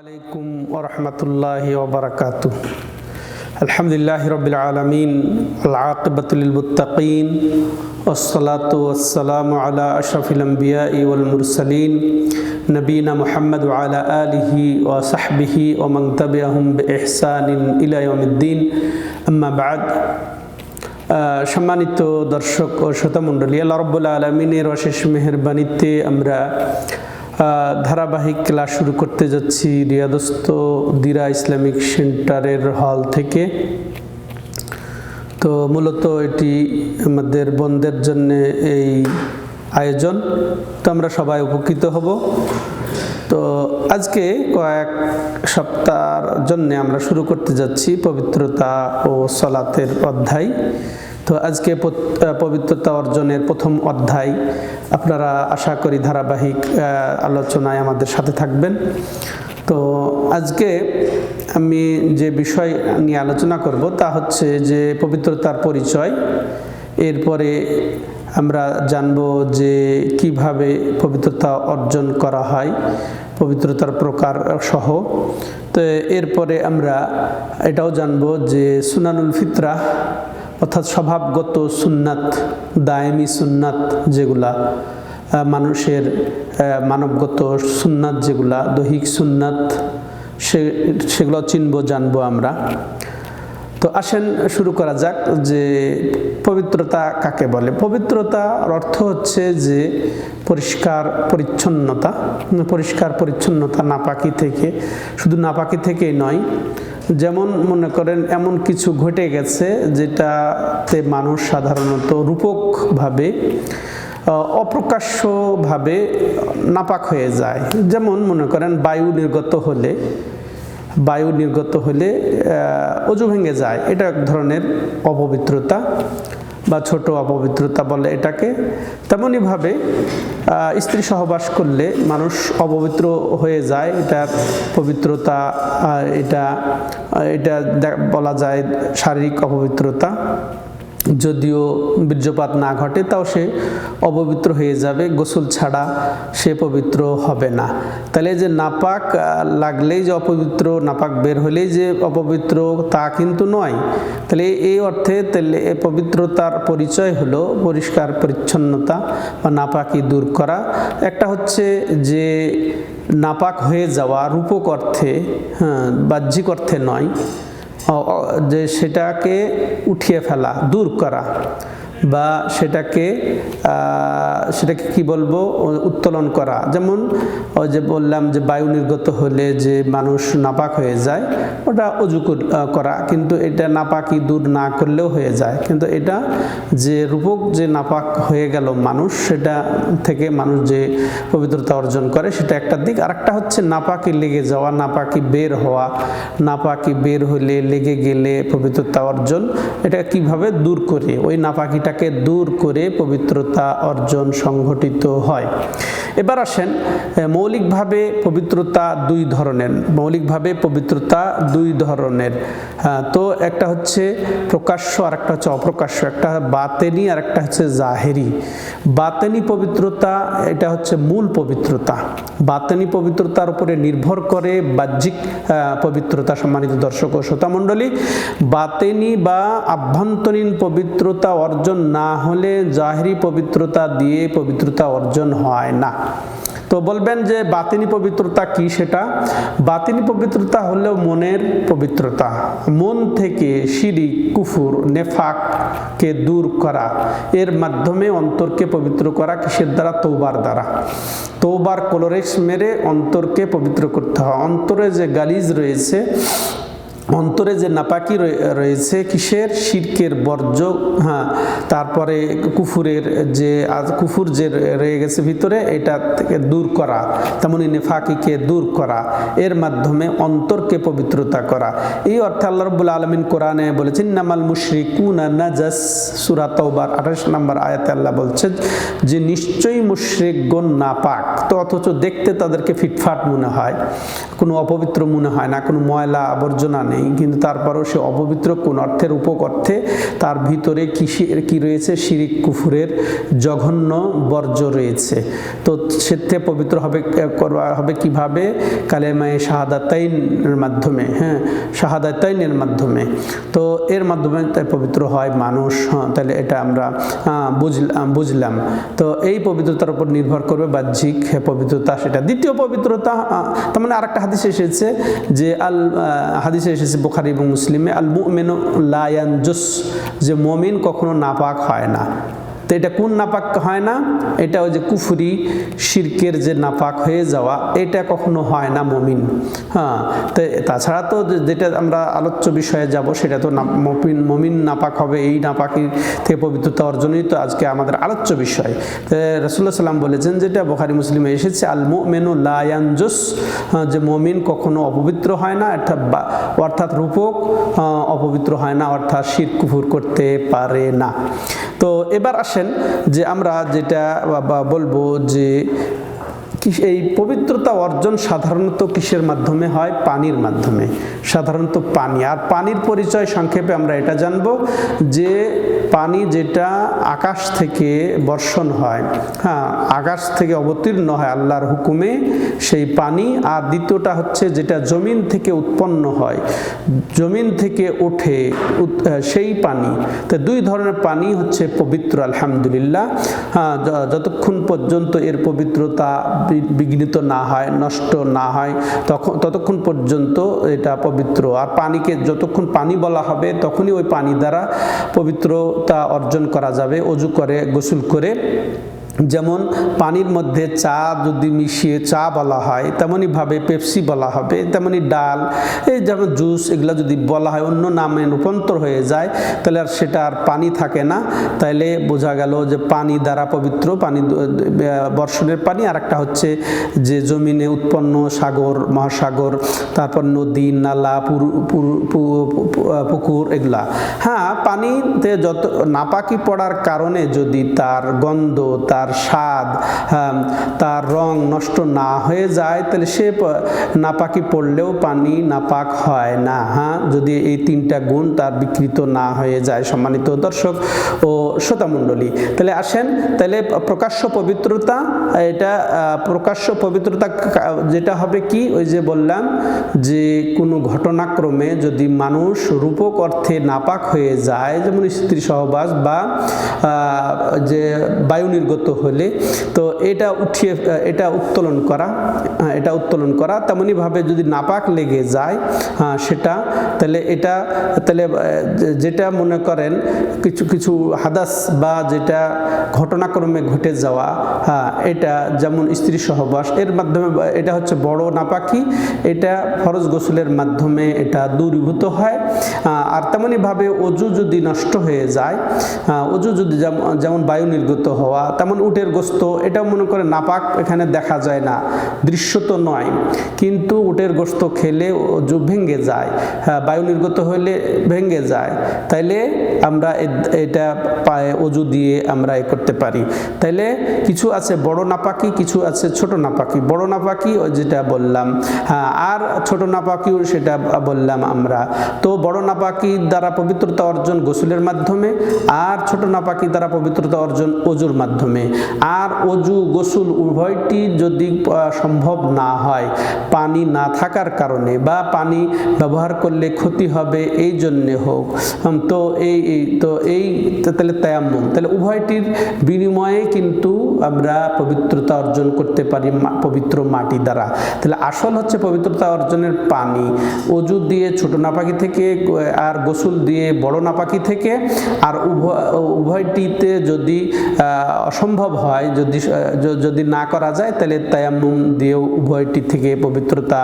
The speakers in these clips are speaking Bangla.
আলাইকুম ওরহমতুল্লাহ ওবরাকাত। আলহামদুলিল্লাহ রবিল আলমিন আলাকবতুলমতাকিন ওসলাত ওসালাম আলা আশরফিলম্বিয়া ইউল মুরসলিন, নবীনা মোহাম্মদ আলা আলিহি ও সাহবিহি ও মংতব আহমদ এহসানিন ইলায়মদ্দিন আম্মাবাদ সম্মানিত দর্শক ও শ্রোতামণ্ডলী, আল্লাহ রব্বুল্লা আলমিনের অশেষ মেহরবানিতে আমরা ধারাবাহিক ক্লাস শুরু করতে যাচ্ছি রিয়াদস্ত দিরা ইসলামিক সেন্টারের হল থেকে। তো মূলত এটি আমাদের বন্ধের জন্য এই আয়োজন। তো আমরা সবাই উপকৃত হব। তো আজকে কয়েক সপ্তাহের জন্য আমরা শুরু করতে যাচ্ছি পবিত্রতা ও সলাতের অধ্যায়। তো আজকে পবিত্রতা অর্জনের প্রথম অধ্যায় আপনারা আশা করি ধারাবাহিক আলোচনায় আমাদের সাথে থাকবেন। তো আজকে আমি যে বিষয় নিয়ে আলোচনা করব তা হচ্ছে যে পবিত্রতার পরিচয়। এরপরে আমরা জানব যে কীভাবে পবিত্রতা অর্জন করা হয়, পবিত্রতার প্রকার সহ। তো এরপরে আমরা এটাও জানব যে সুনানুল ফিতরা অর্থাৎ স্বভাবগত সুন্নাত, দায়েমি সুন্নাত যেগুলা মানুষের মানবগত সুন্নাত যেগুলা, দৈহিক সুন্নাত, সে, সেগুলো চিনব, জানব আমরা। তো আসেন, শুরু করা যাক যে পবিত্রতা কাকে বলে? পবিত্রতার অর্থ হচ্ছে যে পরিষ্কার পরিচ্ছন্নতা পরিষ্কার পরিচ্ছন্নতা নাপাকি থেকে, শুধু নাপাকি থেকেই নয়, যেমন মনে করেন এমন কিছু ঘটে গেছে যেটাতে মানুষ সাধারণত রূপকভাবে অপ্রকাশ্যভাবে নাপাক হয়ে যায়। যেমন মনে করেন বায়ু নির্গত হলে বায়ু নির্গত হলে অজু ভেঙে যায়। এটা এক ধরনের অপবিত্রতা বা ছোট অপবিত্রতা বলে এটাকে। তেমনইভাবে স্ত্রী সহবাস করলে মানুষ অপবিত্র হয়ে যায়। এটা পবিত্রতা এটা এটা বলা যায় শারীরিক অপবিত্রতা। যদিও বীর্যপাত না ঘটে, তাও সে অপবিত্র হয়ে যাবে, গোসল ছাড়া সে পবিত্র হবে না। তাহলে যে নাপাক লাগলেই যে অপবিত্র, নাপাক বের হলেই যে অপবিত্র, তা কিন্তু নয়। তাহলে এই অর্থে তাহলে এ পবিত্রতার পরিচয় হলো পরিষ্কার পরিচ্ছন্নতা বা নাপাকি দূর করা। একটা হচ্ছে যে নাপাক হয়ে যাওয়া রূপক অর্থে হ্যাঁ বাহ্যিক অর্থে নয় যে সেটাকে উঠিয়ে ফেলা দূর করা। বা সেটাকে সেটাকে কি বলব? উত্তোলন করা। যেমন ওই যে বললাম যে বায়ু নির্গত হলে যে মানুষ নাপাক হয়ে যায়, ওটা অজু করা কিন্তু এটা নাপাকি দূর না করলেও হয়ে যায়। কিন্তু এটা যে রূপক যে নাপাক হয়ে গেল মানুষ, সেটা থেকে মানুষ যে পবিত্রতা অর্জন করে, সেটা একটা দিক। আর একটা হচ্ছে নাপাকি লেগে যাওয়া, নাপাকি বের হওয়া। নাপাকি বের হলে লেগে গেলে পবিত্রতা অর্জন। এটা কীভাবে দূর করে? ওই নাপাকিটাকে দূর করে পবিত্রতা অর্জন সংঘটিত হয়। এবার আসেন মৌলিকভাবে পবিত্রতা দুই ধরনের। মৌলিকভাবে পবিত্রতা দুই ধরনের। তো একটা হচ্ছে প্রকাশ্য আর একটা হচ্ছে অপ্রকাশ্য। একটা বাতেনি আর একটা হচ্ছে জাহেরি। বাতেনি পবিত্রতা, এটা হচ্ছে মূল পবিত্রতা। বাতেনি পবিত্রতার উপরে নির্ভর করে বাহ্যিক পবিত্রতা সম্মানিত দর্শক ও শ্রোতামণ্ডলী। বাতেনি বা আভ্যন্তরীণ পবিত্রতা অর্জন না হলে জাহেরি পবিত্রতা দিয়ে পবিত্রতা অর্জন হয় না। তো বলবেন যে বাতিনি পবিত্রতা কি সেটা? বাতিনি পবিত্রতা হলো মনের পবিত্রতা। মন থেকে শিরি কুফুর, নেফাককে দূর করা। এর মাধ্যমে অন্তরকে পবিত্র করা, কিসের দ্বারা? তৌবার দ্বারা। তৌবার কোলোরেক্স মেরে অন্তরকে পবিত্র করতে হয়। অন্তরে যে গালিজ রয়েছে অন্তরে যে নাপাকি রয়ে- রয়েছে কিসের? শিরকের বর্জ্য হ্যাঁ তারপরে কুফুরের যে, আজ কুফুর যে রয়ে গেছে ভিতরে, এটা থেকে দূর করা, তেমনি নেফাকিকে দূর করা, এর মাধ্যমে অন্তরকে পবিত্রতা করা। এই অর্থে আল্লাহ রব্বুল আলমিন কোরআনে বলেছেন নামাল মুশরিকুন নাজাস সুরা তওবার আঠাশ নম্বর আয়াতে আল্লাহ বলছে যে, নিশ্চয়ই মুশরিকগণ নাপাক তো অথচ দেখতে তাদেরকে ফিটফাট মনে হয়, কোনো অপবিত্র মনে হয় না, কোনো ময়লা আবর্জনা নেই। কিন্তু তারপরেও সে অপবিত্র কোন অর্থের উপক অর্থে তার ভিতরে কৃষি কি রয়েছে? শিরিক কুফুরের জঘন্য বর্জ্য রয়েছে। তো সে থেকে পবিত্র হবে করা হবে কীভাবে? কালেমায়ে শাহাদাতাইনের মাধ্যমে হ্যাঁ? শাহাদাতাইনের মাধ্যমে। তো এর মাধ্যমে তাই পবিত্র হয় মানুষ হ্যাঁ? তাহলে এটা আমরা বুঝলাম বুঝলাম। তো এই পবিত্রতার উপর নির্ভর করবে বাহ্যিক পবিত্রতা সেটা। দ্বিতীয় পবিত্রতা তার মানে আরেকটা হাদিসে এসেছে যে আল হাদিসে এসেছে বোখারি এবং মুসলিমে আল মুমেন লায়ান জুস যে মমিন কখনো নাপাক হয় না। তো এটা কোন নাপাক হয় না? এটা ওই যে কুফুরি শিরকের যে নাপাক হয়ে যাওয়া এটা কখনো হয় না মমিন। হ্যাঁ তো তাছাড়া তো যেটা আমরা আলোচ্য বিষয়ে যাব সেটা তো মমিন মমিন নাপাক হবে এই নাপাকি থেকে পবিত্রতা অর্জনই তো আজকে আমাদের আলোচ্য বিষয়। তো রসুল্লাহ সাল্লাম বলেছেন যেটা বোখারি মুসলিমে এসেছে আল মেনু লায়ানজুস হ্যাঁ, যে মমিন কখনো অপবিত্র হয় না অর্থাৎ অর্থাৎ রূপক অপবিত্র হয় না অর্থাৎ শির কুফুর করতে পারে না। তো এবার আসেন যে আমরা যেটা বলব যে এই পবিত্রতা অর্জন সাধারণত কিসের মাধ্যমে হয়? পানির মাধ্যমে। সাধারণত পানি। আর পানির পরিচয় সংক্ষেপে আমরা এটা জানব যে পানি যেটা আকাশ থেকে বর্ষণ হয় হ্যাঁ আকাশ থেকে অবতীর্ণ হয় আল্লাহর হুকুমে সেই পানি। আর দ্বিতীয়টা হচ্ছে যেটা জমিন থেকে উৎপন্ন হয়। জমিন থেকে ওঠে সেই পানি। তো দুই ধরনের পানি হচ্ছে পবিত্র, আলহামদুলিল্লাহ। হ্যাঁ যতক্ষণ পর্যন্ত এর পবিত্রতা বিঘ্নিত না হয়, নষ্ট না হয় তখন ততক্ষণ পর্যন্ত এটা পবিত্র। আর পানিকে যতক্ষণ পানি বলা হবে, তখনই ওই পানি দ্বারা পবিত্রতা অর্জন করা যাবে। অজু করে, গোসল করে যেমন পানির মধ্যে চা যদি মিশিয়ে চা বলা হয় তেমনইভাবে পেপসি বলা হবে, তেমনি ডাল, এই যেমন জুস এগুলো যদি বলা হয়, অন্য নামে রূপান্তর হয়ে যায়, তাহলে আর সেটা আর পানি থাকে না। তাইলে বোঝা গেল যে পানি দ্বারা পবিত্র, পানি বর্ষণের পানি। আর একটা হচ্ছে যে জমিনে উৎপন্ন সাগর, মহাসাগর, তারপর নদী, নালা পুকুর এগুলা। হ্যাঁ পানিতে যত, নাপাকি পড়ার কারণে যদি তার গন্ধ, তার স্বাদ হ্যাঁ, তার রং নষ্ট না হয়ে যায় তাহলে সে নাপাকি পড়লেও পানি নাপাক হয় না হ্যাঁ? যদি এই তিনটা গুণ তার বিকৃত না হয়ে যায় সম্মানিত দর্শক ও শ্রোতামণ্ডলী। তাহলে আসেন তাহলে প্রকাশ্য পবিত্রতা এটা প্রকাশ্য পবিত্রতা যেটা হবে কি? ওই যে বললাম যে কোনো ঘটনাক্রমে যদি মানুষ রূপক অর্থে নাপাক হয়ে যায় যেমন স্ত্রী সহবাস বা যে বায়ু নির্গত হলে তো এটা উঠিয়ে এটা উত্তোলন করা এটা উত্তোলন করা। তেমনইভাবে যদি নাপাক লেগে যায় হ্যাঁ, সেটা তাহলে এটা তাহলে যেটা মনে করেন কিছু কিছু হাদাস বা যেটা ঘটনাক্রমে ঘটে যাওয়া হ্যাঁ এটা যেমন স্ত্রী সহবাস এর মাধ্যমে এটা হচ্ছে বড় নাপাকি এটা ফরজ গোসলের মাধ্যমে এটা দূরীভূত হয়। আর তেমনইভাবে অজু যদি নষ্ট হয়ে যায় অজু যদি যেমন বায়ু নির্গত হওয়া তেমন উটের গোস্ত এটা মনে করে নাপাক এখানে দেখা যায় না। দৃশ্য তো নয়, কিন্তু উটের গোস্ত খেলে অজু ভেঙে যায়। হ্যাঁ বায়ু নির্গত হলে ভেঙে যায়। তাইলে আমরা এটা পায়ে অজু দিয়ে আমরা এ করতে পারি। তাইলে কিছু আছে বড় নাপাকি, কিছু আছে ছোট নাপাকি। বড় নাপাকি যেটা বললাম। হ্যাঁ আর ছোট নাপাকিও সেটা বললাম আমরা। তো বড় নাপাকি দ্বারা পবিত্রতা অর্জন গোসলের মাধ্যমে, আর ছোট নাপাকি দ্বারা পবিত্রতা অর্জন অজুর মাধ্যমে। আর অজু গোসল উভয়টি যদি সম্ভব না হয়। পানি না থাকার কারণে বা পানি ব্যবহার করলে ক্ষতি হবে এই জন্যে হোক। তো এই তো এই তাহলে তায়াম্মুম। তাহলে উভয়টির বিনিময়ে কিন্তু আমরা পবিত্রতা অর্জন করতে পারি পবিত্র মাটি দ্বারা। তাহলে আসল হচ্ছে পবিত্রতা অর্জনের পানি। অজু দিয়ে ছোট নাপাকি থেকে, আর গোসল দিয়ে বড় নাপাকি থেকে, আর উভয়, উভয়টিতে যদি অসম্ভব হয়, যদি যদি না করা যায়, তাহলে তায়াম্মুম দিয়েও উভয়টি থেকে পবিত্রতা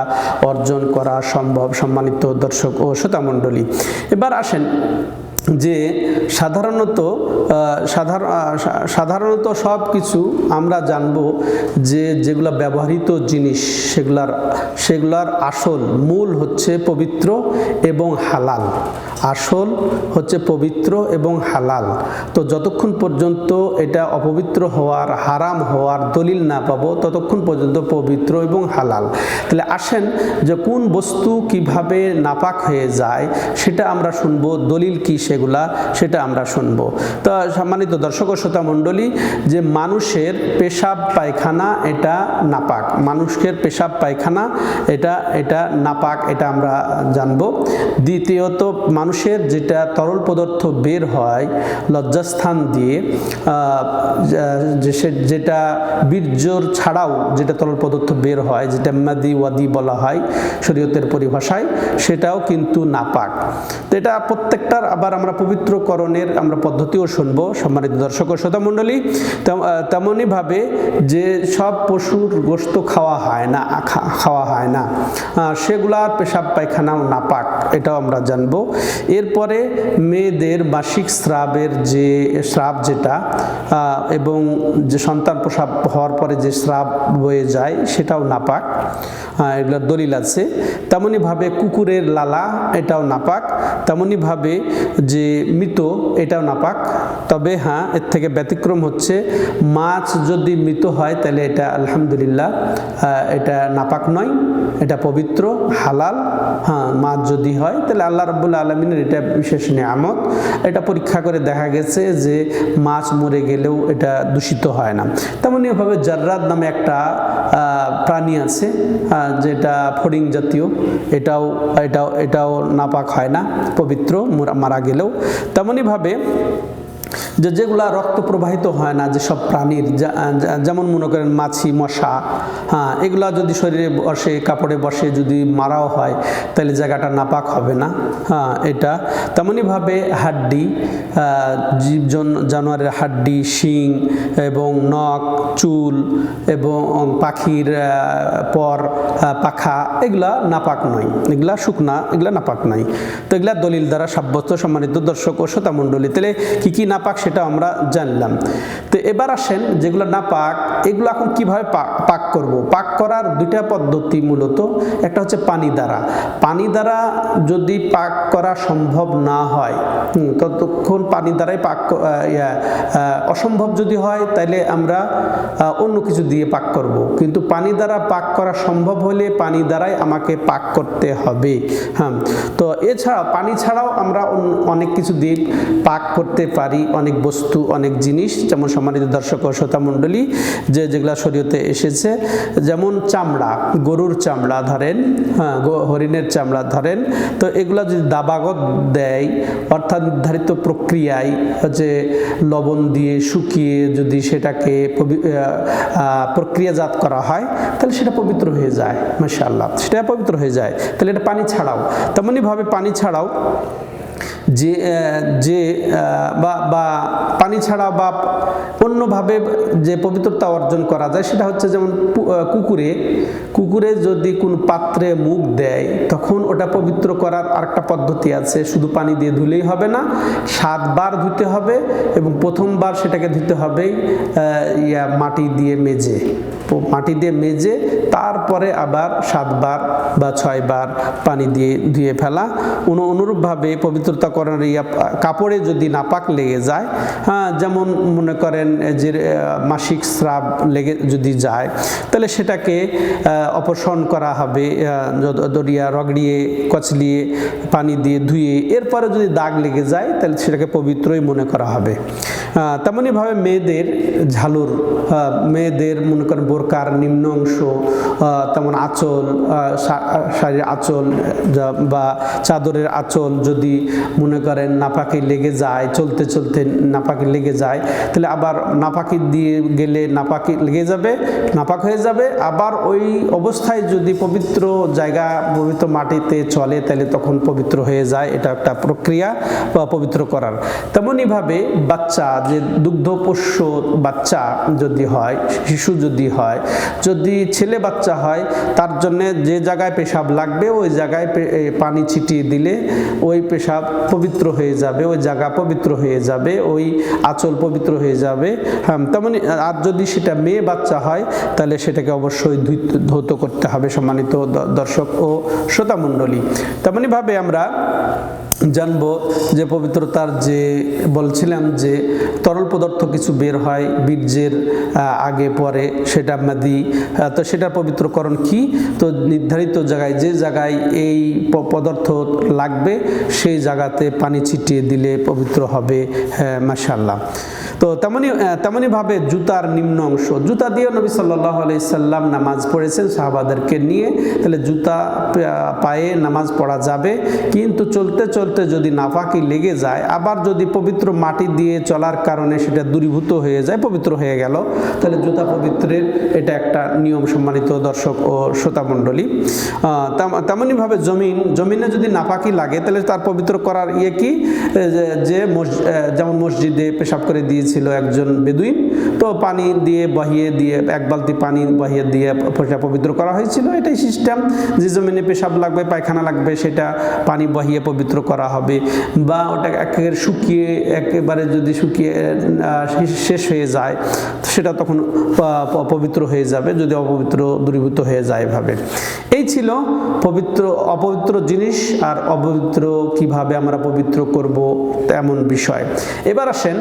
অর্জন করা সম্ভব সম্মানিত দর্শক ও শ্রোতামণ্ডলী। এবার আসেন যে সাধারণত সাধারণ সা- সাধারণত সব কিছু আমরা জানব যে যেগুলো ব্যবহৃত জিনিস, সেগুলার সেগুলার আসল মূল হচ্ছে পবিত্র এবং হালাল। আসল হচ্ছে পবিত্র এবং হালাল। তো যতক্ষণ পর্যন্ত এটা অপবিত্র হওয়ার, হারাম হওয়ার দলিল না পাবো, ততক্ষণ পর্যন্ত পবিত্র এবং হালাল। তাহলে আসেন যে কোন বস্তু কীভাবে নাপাক হয়ে যায়, সেটা আমরা শুনব, দলিল কি সেগুলা সেটা আমরা শুনব। তো সম্মানিত দর্শক ও শ্রোতা মণ্ডলী, যে মানুষের পেশাব পায়খানা এটা নাপাক। মানুষের পেশাব পায়খানা এটা এটা নাপাক, এটা আমরা জানব। দ্বিতীয়ত, মানুষের যেটা তরল পদার্থ বের হয় লজ্জাস্থান দিয়ে যেটা বীর্যর ছাড়াও যেটা তরল পদার্থ বের হয়, যেটা মাদি ওয়াদি বলা হয় শরীয়তের পরিভাষায়, সেটাও কিন্তু নাপাক। তো এটা প্রত্যেকটার আবার আমরা পবিত্রকরণের আমরা পদ্ধতিও শুনব, সম্মানিত দর্শক ও শ্রোতা মণ্ডলী। তেমনইভাবে যে সব পশুর গোস্ত খাওয়া হয় না খাওয়া হয় না সেগুলার পেশাব পায়খানাও নাপাক, এটাও আমরা জানব। এরপরে মেয়েদের মাসিক স্রাবের যে স্রাব যেটা এবং যে সন্তান প্রসাব হওয়ার পরে যে স্রাব বয়ে যায়, সেটাও নাপাক এগুলোর দলিল আছে। তেমনইভাবে কুকুরের লালা, এটাও নাপাক। তেমনইভাবে যে মৃত, এটাও নাপাক। তবে হ্যাঁ এর থেকে ব্যতিক্রম হচ্ছে, মাছ যদি মৃত হয়, তাহলে এটা আলহামদুলিল্লাহ এটা নাপাক নয়। এটা পবিত্র, হালাল হ্যাঁ মাছ যদি হয়, তাহলে আল্লাহ রব্বুল আলমিনের এটা বিশেষ নিয়ামত। এটা পরীক্ষা করে দেখা গেছে যে মাছ মরে গেলেও এটা দূষিত হয় না। তেমনইভাবে জার্রাদ নামে একটা প্রাণী আছে যেটা ফড়িং জাতীয়, এটাও এটাও এটাও নাপাক হয় না, পবিত্র, মারা গেলেও। তেমনইভাবে যে যেগুলা রক্ত প্রবাহিত হয় না প্রাণীর, যা- যা- যেমন মনে করেন মাছি, মশা হ্যাঁ এগুলা যদি শরীরে বসে, কাপড়ে বসে যদি মারাও হয়, তাহলে জায়গাটা নাপাক হবে না হ্যাঁ এটা। তেমনইভাবে হাড্ডি জীব জন- জানোয়ারের হাড্ডি, শিং এবং নখ, চুল এবং পাখির পর পাখা, এগুলা নাপাক নয়। এগুলা শুকনা, এগুলা নাপাক নয়। তো এগুলা দলিল দ্বারা সাব্যস্ত, সম্মানিত দর্শক ও শ্রোতা মণ্ডলী তাহলে কী কি নাপাক সেটা আমরা জানলাম। তো এবার আসেন যেগুলো নাপাক, এগুলো এখন কীভাবে পাক পাক করব? পাক করার দুইটা পদ্ধতি মূলত। একটা হচ্ছে পানি দ্বারা। পানি দ্বারা যদি পাক করা সম্ভব না হয় ততক্ষণ পানি দ্বারাই পাক অসম্ভব যদি হয় তাহলে আমরা অন্য কিছু দিয়ে পাক করব। কিন্তু পানি দ্বারা পাক করা সম্ভব হলে পানি দ্বারাই আমাকে পাক করতে হবে হ্যাঁ। তো এছাড়া পানি ছাড়াও আমরা অনেক কিছু দিয়ে পাক করতে পারি। অনেক বস্তু, অনেক জিনিস, যেমন সম্মানিত দর্শক ও শ্রোতা মণ্ডলী, যে যেগুলা শরীয়তে এসেছে, যেমন চামড়া, গরুর চামড়া ধরেন হ্যাঁ হরিণের চামড়া ধরেন, তো এগুলা যদি দাবাগত দেয়, অর্থাৎ নির্ধারিত প্রক্রিয়ায়, যে লবণ দিয়ে শুকিয়ে যদি সেটাকে প্রক্রিয়াজাত করা হয়, তাহলে সেটা পবিত্র হয়ে যায়, মাশাআল্লাহ। সেটা পবিত্র হয়ে যায়, তাহলে এটা পানি ছাড়াও। তেমনইভাবে পানি ছাড়াও যে যে বা বা পানি ছাড়া বা অন্যভাবে যে পবিত্রতা অর্জন করা যায়, সেটা হচ্ছে যেমন কুকুরে। কুকুরে যদি কোন পাত্রে মুখ দেয়, তখন ওটা পবিত্র করার আরেকটা পদ্ধতি আছে। শুধু পানি দিয়ে ধুলেই হবে না, সাতবার ধুতে হবে এবং প্রথমবার সেটাকে ধুতে হবে ইয়া মাটি দিয়ে মেজে। মাটি দিয়ে মেজে তারপরে আবার সাতবার বা ছয়বার পানি দিয়ে ধুয়ে ফেলা। অনু অনুরূপভাবে পবিত্রতা করার ইয়া কাপড়ে যদি নাপাক লেগে যায় হ্যাঁ যেমন মনে করেন যে মাসিক স্রাব লেগে যদি যায়, তাহলে সেটাকে অপসারণ করা হবে দরিয়া রগড়িয়ে, কচলিয়ে পানি দিয়ে ধুয়ে এরপরে যদি দাগ লেগে যায়, তাহলে সেটাকে পবিত্রই মনে করা হবে। তেমনইভাবে মেয়েদের ঝালুর মেয়েদের মনে করেন বোরকার নিম্ন অংশ তেমন আঁচল শাড়ির আঁচল বা চাদরের আঁচল যদি মনে করেন নাপাকি লেগে যায়, চলতে চলতে নাপাকি লেগে যায়, তাহলে আবার নাপাকি দিয়ে গেলে নাপাকি লেগে যাবে, নাপাক হয়ে যাবে। আবার ওই অবস্থায় যদি পবিত্র জায়গা, পবিত্র মাটিতে চলে, তাহলে তখন পবিত্র হয়ে যায়। এটা একটা প্রক্রিয়া, বা পবিত্র করার। তেমনইভাবে বাচ্চা, যে দুগ্ধ পোষ্য বাচ্চা যদি হয়, শিশু যদি হয়, যদি ছেলে বাচ্চা হয়, তার জন্য যে জায়গায় পেশাব লাগবে, ওই জায়গায় পানি ছিটিয়ে দিলে ওই পেশাব পবিত্র হয়ে যাবে, ওই জায়গা পবিত্র হয়ে যাবে, ওই আঁচল পবিত্র হয়ে যাবে। হ্যাঁ তেমনি, আর যদি সেটা মেয়ে বাচ্চা হয়, তাহলে সেটাকে অবশ্যই ধৌত করতে হবে সম্মানিত দর্শক ও শ্রোতামণ্ডলী। তেমনিভাবে আমরা জানব যে পবিত্রতার যে বলছিলাম যে তরল পদার্থ কিছু বের হয় বীর্যের আগে পরে সেটা আহ, তো সেটা পবিত্রকরণ কি? তো নির্ধারিত জায়গায় যে জায়গায় এই পদার্থ লাগবে সেই জায়গাতে পানি ছিটিয়ে দিলে পবিত্র হবে হ্যাঁ মাসাল্লাহ তো তেমনি আহ, তেমনিভাবে জুতার নিম্ন অংশ জুতা দিয়ে নবী সাল্লাহ সাল্লাম নামাজ পড়েছেন সাহাবাদেরকে নিয়ে তাহলে জুতা পায়ে নামাজ পড়া যাবে কিন্তু চলতে চলতে যদি নাফাকি লেগে যায় আবার যদি পবিত্র মাটি দিয়ে চলার কারণে সেটা দূরীভূত হয়ে যায় পবিত্র হয়ে গেল তাহলে জুতা পবিত্রের এটা একটা নিয়ম সম্মানিত দর্শক ও শ্রোতামণ্ডলী আহ, তেম- জমিন জমিনে যদি নাপাকি লাগে তাহলে তার পবিত্র করার ইয়ে কি? যে- যেমন মসজিদে পেশাব করে দিয়েছিল একজন বেদুইন তো পানি দিয়ে বহিয়ে দিয়ে এক বালতি পানি বহিয়ে দিয়ে পেশাব পবিত্র করা হয়েছিল। এটাই সিস্টেম যে জমিনে পেশাব লাগবে পায়খানা লাগবে সেটা পানি বহিয়ে পবিত্র করা হবে বা ওটা একেবারে শুকিয়ে, একেবারে যদি শুকিয়ে শেষ- হয়ে যায়, সেটা তখন প- প- পবিত্র হয়ে যাবে, যদি অপবিত্র, দূরীভূত হয়ে যায় এভাবে। এই ছিল পবিত্র, অপবিত্র জিনিস আর অপবিত্র কীভাবে আমরা পবিত্র করব তেমন বিষয়। এবার আসেন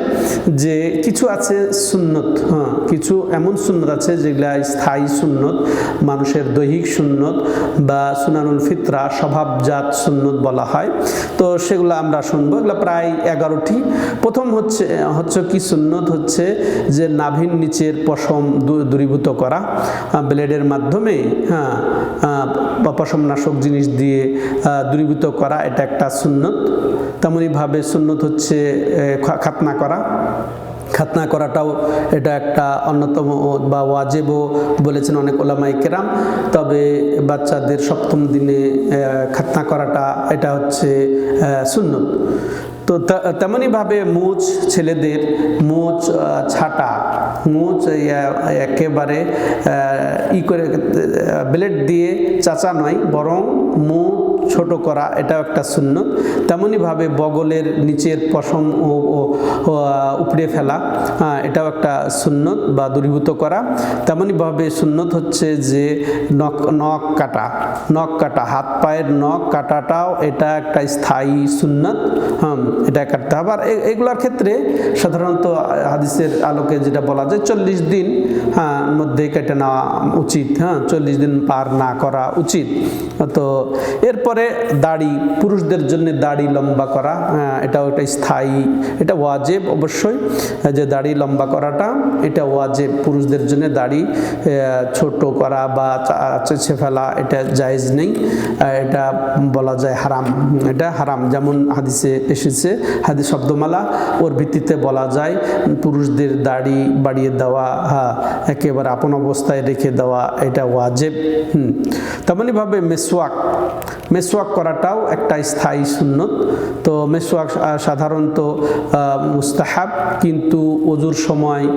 যে কিছু আছে সুন্নত হ্যাঁ কিছু এমন সুন্নত আছে যেগুলা স্থায়ী সুন্নত, মানুষের দৈহিক সুন্নত বা সুনানুল ফিতরা, স্বভাবজাত সুন্নত বলা হয়। তো সেগুলো আমরা শুনব। এগুলো প্রায় এগারোটি। প্রথম হচ্ছে হচ্ছে কি সুন্নত? হচ্ছে যে নাভির নিচের পশম দূরীভূত করা ব্লেডের মাধ্যমে হ্যাঁ পশম নাশক জিনিস দিয়ে দূরীভূত করা, এটা একটা সুন্নত। তেমনইভাবে সুন্নত হচ্ছে খাতনা করা। খাতনা করাটাও এটা একটা অন্যতম বা ওয়াজেবও বলেছেন অনেক ওলামাই কেরাম। তবে বাচ্চাদের সপ্তম দিনে খাতনা করাটা এটা হচ্ছে সুন্নত। তো তেমনইভাবে মুচ ছেলেদের মুচ ছাটা মুচ একেবারে ই করে ব্লেড দিয়ে চাচা নয়, বরং মুখ ছোট করা, এটাও একটা সুন্নত। তেমনইভাবে বগলের নিচের পশম ও উপড়ে ফেলা এটাও একটা সুন্নত বা দূরীভূত করা। তেমনইভাবে সুন্নত হচ্ছে যে নখ নখ কাটা নখ কাটা, হাত পায়ের নখ কাটাটাও এটা একটা স্থায়ী সুন্নত হ্যাঁ এটা কাটতে হবে। আর এগুলোর ক্ষেত্রে সাধারণত হাদিসের আলোকে যেটা বলা যায়, চল্লিশ দিন হ্যাঁ মধ্যে কেটে নেওয়া উচিত হ্যাঁ চল্লিশ দিন পার না করা উচিত। তো এরপরে দাড়ি পুরুষদের জন্য দাড়ি লম্বা করা হ্যাঁ, এটাও একটা স্থায়ী এটা ওয়াজেব অবশ্যই যে দাড়ি লম্বা করাটা এটা ওয়াজেব পুরুষদের জন্য দাড়ি ছোট করা বা চা- চেঁচে ফেলা এটা জায়েজ নেই এটা বলা যায় হারাম এটা হারাম যেমন হাদিসে এসেছে হাদিস শব্দমালা ওর ভিত্তিতে বলা যায় পুরুষদের দাড়ি বাড়িয়ে দেওয়া হ্যাঁ একেবারে আপন অবস্থায় রেখে দেওয়া এটা ওয়াজেব হুম তেমনইভাবে মেসওয়াক মেসওয়াক করাটাও একটা স্থায়ী সুন্নত। তো মেসওয়াক সাধারণত মুস্তাহাব, কিন্তু অজুর সময়,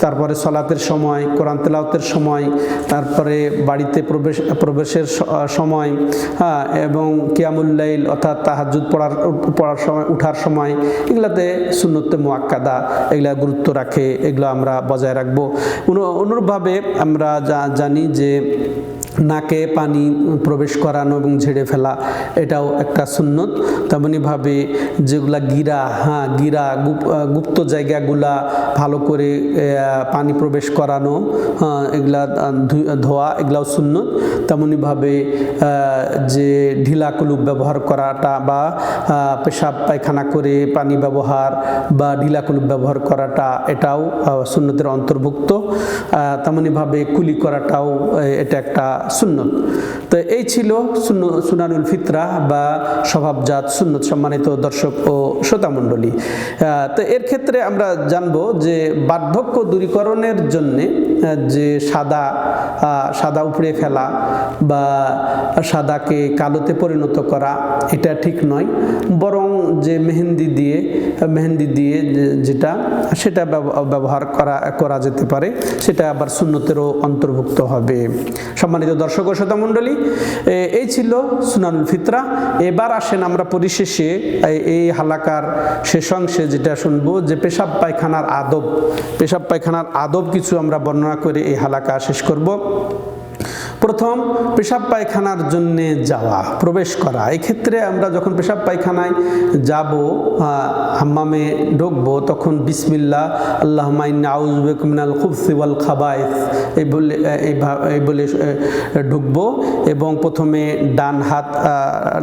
তারপরে সলাতের সময়, কোরআন তেলাওতের সময়, তারপরে বাড়িতে প্রবেশ, প্রবেশের সময় হ্যাঁ এবং কিয়ামুল্লাইল অর্থাৎ তাহাজুদ পড়ার পড়ার সময়, উঠার সময়, এগুলাতে সুন্নতে মোয়াক্কাদা এগুলা গুরুত্ব রাখে, এগুলো আমরা বজায় রাখব। অনু- অনুরূপভাবে আমরা যা জানি যে নাকে পানি প্রবেশ করানো এবং ঝেড়ে ফেলা এটাও একটা সুন্নত। তেমনইভাবে যেগুলা গিরা হ্যাঁ গিরা গুপ- গুপ্ত জায়গাগুলা ভালো করে পানি প্রবেশ করানো হ্যাঁ, এগুলা ধোয়া এগুলাও সুন্নত। তেমনইভাবে যে ঢিলা কুলুপ ব্যবহার করাটা বা পেশাব পায়খানা করে পানি ব্যবহার বা ঢিলা কুলুপ ব্যবহার করাটা এটাও সুন্নতের অন্তর্ভুক্ত। তেমনইভাবে কুলি করাটাও এটা একটা সুন্নত। তো এই ছিল সুন্ন- সুনানুল ফিতরা বা স্বভাবজাত সুন্নত সম্মানিত দর্শক ও শ্রোতামণ্ডলী তো এর ক্ষেত্রে আমরা জানব যে বার্ধক্য দূরীকরণের জন্যে যে সাদা সাদা উপড়ে ফেলা বা সাদাকে কালোতে পরিণত করা, এটা ঠিক নয়। বরং যে মেহেন্দি দিয়ে মেহেন্দি দিয়ে যেটা, সেটা ব্যব- ব্যবহার করা করা যেতে পারে, সেটা আবার সুন্নতেরও অন্তর্ভুক্ত হবে। সম্মানিত দর্শক ও শ্রোতা মণ্ডলী এই ছিল সুনানুল ফিতরা। এবার আসেন আমরা পরিশেষে এই হালাকার শেষ অংশে যেটা শুনব, যে পেশাব পায়খানার আদব। পেশাব পায়খানার আদব কিছু আমরা বর্ণনা করে এই হালাকা শেষ করব। প্রথম পেশাব পায়খানার জন্যে যাওয়া, প্রবেশ করা। এক্ষেত্রে আমরা যখন পেশাব পায়খানায় যাব হাম্মামে ঢুকবো, তখন বিসমিল্লা আল্লাহ আউজবেকমিনাল খুবসি ওয়াল খাবাইস, এই বলে এই বলে ঢুকবো এবং প্রথমে ডান হাত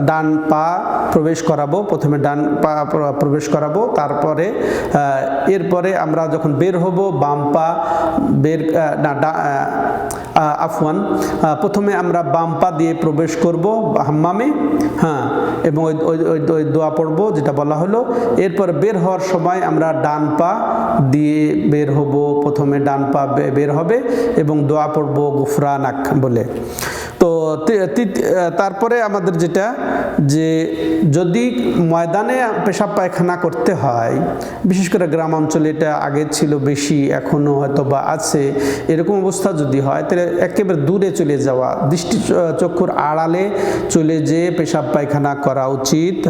ডান পা প্রবেশ করাবো, প্রথমে ডান পা প্রবেশ করাবো, তারপরে এরপরে আমরা যখন বের হব, বাম পা বের আফওয়ান প্রথমে আমরা বাম পা দিয়ে প্রবেশ করব, হাম্মামে হ্যাঁ এবং ওই ওই ওই দোয়া পড়ব, যেটা বলা হলো। এরপর বের হওয়ার সময় আমরা ডান পা দিয়ে বের হব, প্রথমে ডান পা বের হবে, এবং দোয়া পড়ব গুফরানাক বলে। তি- তারপরে আমাদের যেটা, যে যদি ময়দানে পেশাব পায়খানা করতে হয়, বিশেষ করে গ্রাম অঞ্চলে এটা আগে ছিল বেশি এখনও হয়তো বা আছে, এরকম অবস্থা যদি হয়, তাহলে একেবারে দূরে চলে যাওয়া। দৃষ্টি চক্ষুর আড়ালে চলে যেয়ে পেশাব পায়খানা করা উচিত।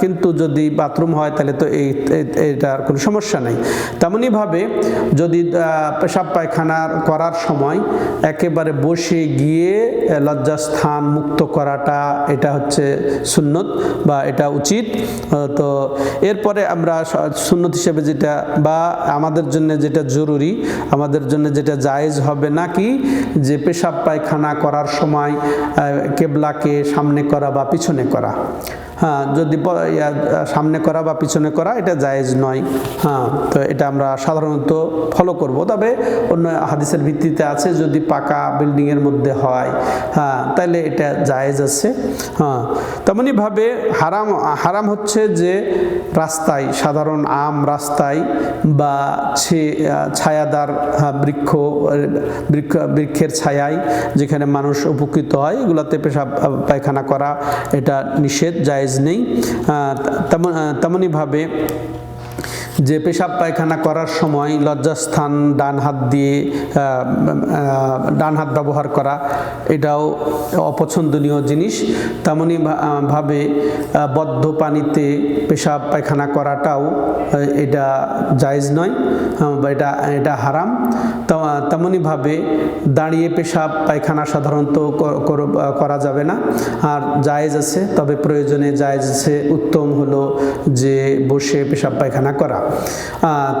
কিন্তু যদি বাথরুম হয় তাহলে তো এই- এটার কোনো সমস্যা নেই। তেমনইভাবে যদি পেশাব পায়খানা করার সময় একেবারে বসে গিয়ে লজ্জাস্থান মুক্ত করাটা এটা হচ্ছে সুন্নত বা এটা উচিত। তো এরপরে আমরা সুন্নত হিসেবে যেটা বা আমাদের জন্য যেটা জরুরি, আমাদের জন্য যেটা জায়েজ হবে নাকি যে পেশাব পায়খানা করার সময় কেবলাকে সামনে করা বা পিছনে করা। হ্যাঁ যদি সামনে করা বা পিছনে করা এটা জায়েজ নয়। হ্যাঁ তো এটা আমরা সাধারণত ফলো করব। তবে অন্য হাদিসের ভিত্তিতে আছে যদি পাকা বিল্ডিংয়ের মধ্যে হয় হ্যাঁ তাহলে এটা জায়েজ আছে। হ্যাঁ তেমনইভাবে হারাম হারাম হচ্ছে যে রাস্তায় সাধারণ আম রাস্তায় বা ছায়াদার হ্যাঁ, বৃক্ষ বৃক্ষ বৃক্ষের ছায়ায় যেখানে মানুষ উপকৃত হয় এগুলোতে পেশাব পায়খানা করা এটা নিষেধ জায়েজ নেই। আহ, তেমন তেমনইভাবে যে পেশাব পায়খানা করার সময় লজ্জাস্থান, ডান হাত দিয়ে ডান হাত ব্যবহার করা, এটাও অপছন্দনীয় জিনিস। তেমনই ভাবে বদ্ধ পানিতে পেশাব পায়খানা করাটাও এটা জায়েজ নয় বা এটা এটা হারাম। তেমনইভাবে দাঁড়িয়ে পেশাব পায়খানা সাধারণত কর- যাবে না। আর জায়েজ আছে, তবে প্রয়োজনে জায়েজ আছে, উত্তম হলো যে বসে পেশাব পায়খানা করা।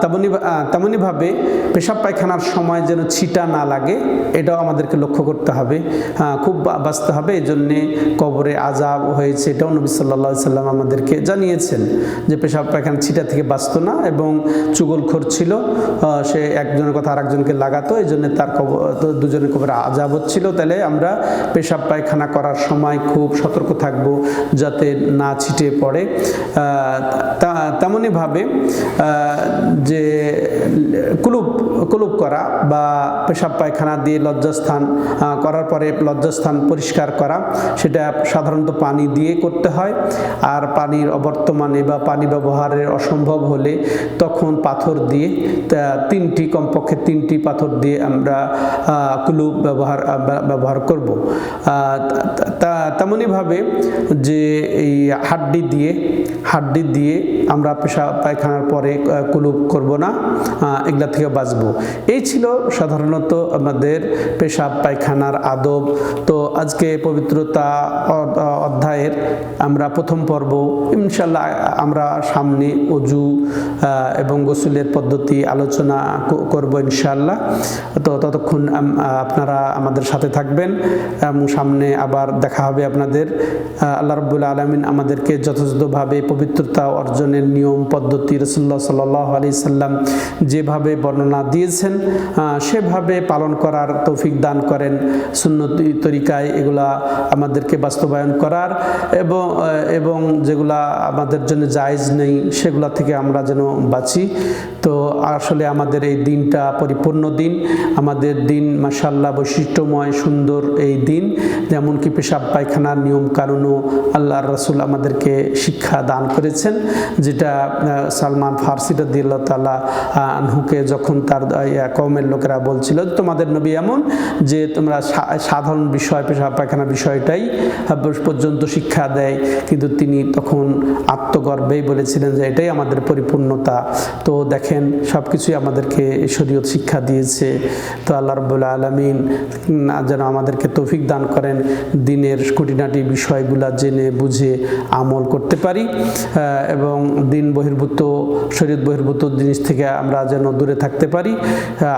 তেমনি তেমনিভাবে পেশাব পায়খানার সময় যেন ছিটা না লাগে, এটাও আমাদেরকে লক্ষ্য করতে হবে। খুব বাঁচতে হবে এই জন্যে কবরে আজাব হয়েছে, এটাও নবী সাল্লা সাল্লাম আমাদেরকে জানিয়েছেন যে পেশাব পায়খানা ছিটা থেকে বাঁচত না এবং চুগলখোর ছিল সে একজনের কথা আরেকজনকে লাগাতো এই জন্য তার কবর দুজনের কবরে আজাব হচ্ছিল। তাহলে আমরা পেশাব পায়খানা করার সময় খুব সতর্ক থাকব যাতে না ছিটে পড়ে। তেমনইভাবে যে কুলুপ কুলুপ করা বা পেশাব পায়খানা দিয়ে লজ্জাস্থান করার পরে লজ্জাস্থান পরিষ্কার করা, সেটা সাধারণত পানি দিয়ে করতে হয়। আর পানির অবর্তমানে বা পানি ব্যবহারের অসম্ভব হলে তখন পাথর দিয়ে তিনটি কমপক্ষে তিনটি পাথর দিয়ে আমরা কুলুপ ব্যবহার ব্যবহার করব। তা- তেমনইভাবে যে এই হাড্ডি দিয়ে হাড্ডি দিয়ে আমরা পেশা পায়খানার পরে কুলুপ করব না এগুলা থেকে বাঁচবো। এই ছিল সাধারণত আমাদের পেশাব পায়খানার আদব। তো আজকে পবিত্রতা অধ্যায়ের আমরা প্রথম পর্ব ইনশাল্লাহ আমরা সামনে অজু এবং গোসলের পদ্ধতি আলোচনা করব ইনশাল্লাহ তো ততক্ষণ আপনারা আমাদের সাথে থাকবেন, এবং সামনে আবার দেখা হবে আপনাদের। আল্লাহ রব্বুল আলমিন আমাদেরকে যথাযথভাবে পবিত্রতা অর্জনের নিয়ম, পদ্ধতি রসুল্লাহ সাল্লাহ আলি সাল্লাম যেভাবে বর্ণনা দিয়েছেন সেভাবে পালন করার তৌফিক দান করেন। সুন্নতি তরিকায় এগুলা আমাদেরকে বাস্তবায়ন করার এবং এবং যেগুলা আমাদের জন্য জায়েজ নেই, সেগুলা থেকে আমরা যেন বাঁচি। তো আসলে আমাদের এই দিনটা পরিপূর্ণ দিন। আমাদের দিন মাসাল্লাহ বৈশিষ্ট্যময়, সুন্দর এই দিন। যেমন কি পেশাব পায়খানার নিয়ম কানুনও আল্লাহর রসুল আমাদেরকে শিক্ষা দান করেছেন, যেটা সালমান ফার্সি রদিয়াল্লাহ তালা আনহুকে যখন তার কওমের লোকেরা বলছিল তোমাদের নবী এমন যে তোমরা সাধারণ বিষয়, পেশাব পায়খানা বিষয়টাই পর্যন্ত শিক্ষা দেয়, কিন্তু তিনি তখন আত্মগর্বেই বলেছিলেন যে এটাই আমাদের পরিপূর্ণতা। তো দেখেন সব কিছুই আমাদেরকে শরীয়ত শিক্ষা দিয়েছে। তো আল্লাহ রব্বুল আলমিন যেন আমাদেরকে তৌফিক দান করেন দিনের খুঁটিনাটি বিষয়গুলা জেনে, বুঝে, আমল করতে পারি এবং দিন বহির্ভূত শরীর বহির্ভূত জিনিস থেকে আমরা যেন দূরে থাকতে পারি।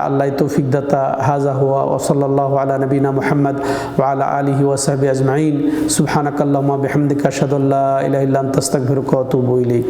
আল্লাহ তৌফিক দাতা, হাজা হুয়া ওসল্লাহ আলা নবীনা মোহাম্মদ ওয়ালা আলিহি ওয়াসাবি আজমাইন। সুবহানাকাল্লাহুম্মা বিহামদিকা আশহাদু আল্লা ইলাহা ইল্লা আনতা, আস্তাগফিরুকা ওয়া আতুবু ইলাইক।